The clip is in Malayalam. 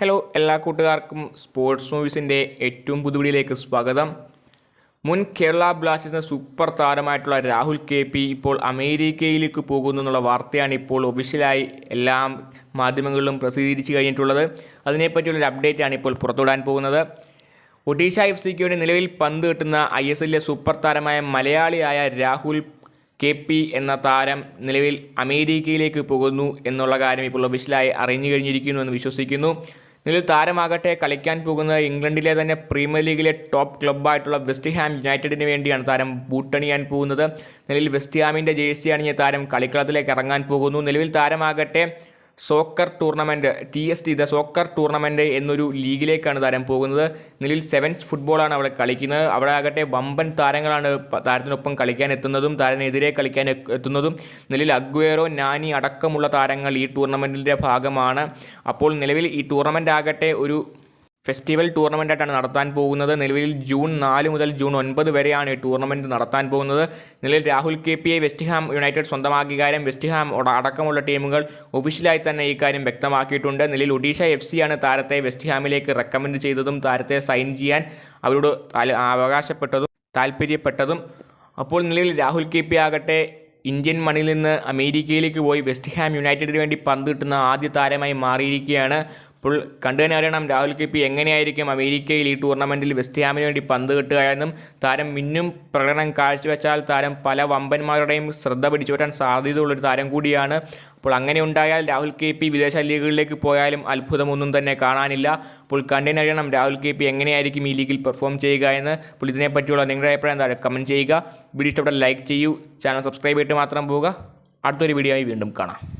ഹലോ എല്ലാ കൂട്ടുകാർക്കും സ്പോർട്സ് മൂവീസിന്റെ ഏറ്റവും പുതുവിടിയിലേക്ക് സ്വാഗതം. മുൻ കേരള ബ്ലാസ്റ്റേഴ്സിന് സൂപ്പർ താരമായിട്ടുള്ള രാഹുൽ കെ പി ഇപ്പോൾ അമേരിക്കയിലേക്ക് പോകുന്നു എന്നുള്ള വാർത്തയാണ് ഇപ്പോൾ ഒഫീഷ്യലായി എല്ലാ മാധ്യമങ്ങളിലും പ്രസിദ്ധീകരിച്ച് കഴിഞ്ഞിട്ടുള്ളത്. അതിനെപ്പറ്റിയുള്ളൊരു ആണ് ഇപ്പോൾ പുറത്തുവിടാൻ പോകുന്നത്. ഒഡീഷ എഫ് സിക്ക് വേണ്ടി നിലവിൽ പന്ത് കിട്ടുന്ന ഐ എസ് എല്ലിലെ സൂപ്പർ താരമായ മലയാളിയായ രാഹുൽ കെ പി എന്ന താരം നിലവിൽ അമേരിക്കയിലേക്ക് പോകുന്നു എന്നുള്ള കാര്യം ഇപ്പോൾ ഒഫീഷ്യലായി അറിഞ്ഞു കഴിഞ്ഞിരിക്കുന്നു എന്ന് വിശ്വസിക്കുന്നു. നിലവിൽ താരമാകട്ടെ കളിക്കാൻ പോകുന്നത് ഇംഗ്ലണ്ടിലെ തന്നെ പ്രീമിയർ ലീഗിലെ ടോപ്പ് ക്ലബ്ബായിട്ടുള്ള വെസ്റ്റ് ഹാം യുണൈറ്റഡിന് വേണ്ടിയാണ് താരം ബൂട്ടണിയാൻ പോകുന്നത്. നിലവിൽ വെസ്റ്റ് ഹാമിന്റെ ജേഴ്സി അണിഞ്ഞ താരം കളിക്കളത്തിലേക്ക് ഇറങ്ങാൻ പോകുന്നു. നിലവിൽ താരമാകട്ടെ soccer tournament T S T the soccer tournament എന്നൊരു ലീഗിലേക്കാണ് താരം പോകുന്നത്. നിലവിൽ സെവൻസ് ഫുട്ബോളാണ് അവിടെ കളിക്കുന്നത്. അവിടെ ആകട്ടെ വമ്പൻ താരങ്ങളാണ് താരത്തിനൊപ്പം കളിക്കാൻ എത്തുന്നതും താരത്തിനെതിരെ കളിക്കാൻ എത്തുന്നതും. നിലവിൽ അഗ്വേറോ നാനി അടക്കമുള്ള താരങ്ങൾ ഈ ടൂർണമെന്റിന്റെ ഭാഗമാണ്. അപ്പോൾ നിലവിൽ ഈ ടൂർണമെന്റ് ആകട്ടെ ഒരു ഫെസ്റ്റിവൽ ടൂർണമെന്റായിട്ടാണ് നടത്താൻ പോകുന്നത്. നിലവിൽ ജൂൺ നാല് മുതൽ ജൂൺ ഒൻപത് വരെയാണ് ഈ ടൂർണമെന്റ് നടത്താൻ പോകുന്നത്. നിലവിൽ Rahul K P West Ham United സ്വന്തമാക്കിയ കാര്യം വെസ്റ്റ് ഹാം അടക്കമുള്ള ടീമുകൾ ഒഫീഷ്യലായി തന്നെ ഈ കാര്യം വ്യക്തമാക്കിയിട്ടുണ്ട്. നിലവിൽ ഒഡീഷ എഫ് സിയാണ് താരത്തെ വെസ്റ്റ്ഹാമിലേക്ക് റെക്കമെൻഡ് ചെയ്തതും താരത്തെ സൈൻ ചെയ്യാൻ അവരോട് അവകാശപ്പെട്ടതും താല്പര്യപ്പെട്ടതും. അപ്പോൾ നിലവിൽ രാഹുൽ കെ പി ആകട്ടെ ഇന്ത്യൻ മണ്ണിൽ നിന്ന് അമേരിക്കയിലേക്ക് പോയി വെസ്റ്റ് ഹാം യുണൈറ്റഡിന് വേണ്ടി പന്ത് കിട്ടുന്ന ആദ്യ താരമായി മാറിയിരിക്കുകയാണ്. അപ്പോൾ കണ്ടു തന്നെ അറിയണം രാഹുൽ കെ പി എങ്ങനെയായിരിക്കും അമേരിക്കയിൽ ഈ ടൂർണമെന്റിൽ വെസ്റ്റ് ഹാമിന് വേണ്ടി പന്ത് കിട്ടുക എന്നും താരം മിന്നും പ്രകടനം കാഴ്ചവെച്ചാൽ താരം പല വമ്പന്മാരുടെയും ശ്രദ്ധ പിടിച്ചുപറ്റാൻ സാധ്യതയുള്ളൊരു താരം കൂടിയാണ്. അപ്പോൾ അങ്ങനെ ഉണ്ടായാൽ രാഹുൽ കെ പി വിദേശ ലീഗുകളിലേക്ക് പോയാലും അത്ഭുതമൊന്നും തന്നെ കാണാനില്ല. അപ്പോൾ കണ്ടതിന് അറിയണം രാഹുൽ കെ പി എങ്ങനെയായിരിക്കും ഈ ലീഗിൽ പെർഫോം ചെയ്യുക എന്ന്. അപ്പോൾ ഇതിനെപ്പറ്റിയുള്ള നിങ്ങളുടെ അഭിപ്രായം എന്താ? കമന്റ് ചെയ്യുക. വീഡിയോ ഇഷ്ടപ്പെട്ടാൽ ലൈക്ക് ചെയ്യൂ. ചാനൽ സബ്സ്ക്രൈബ് ചെയ്തിട്ട് മാത്രം പോവുക. അടുത്തൊരു വീഡിയോ ആയി വീണ്ടും കാണാം.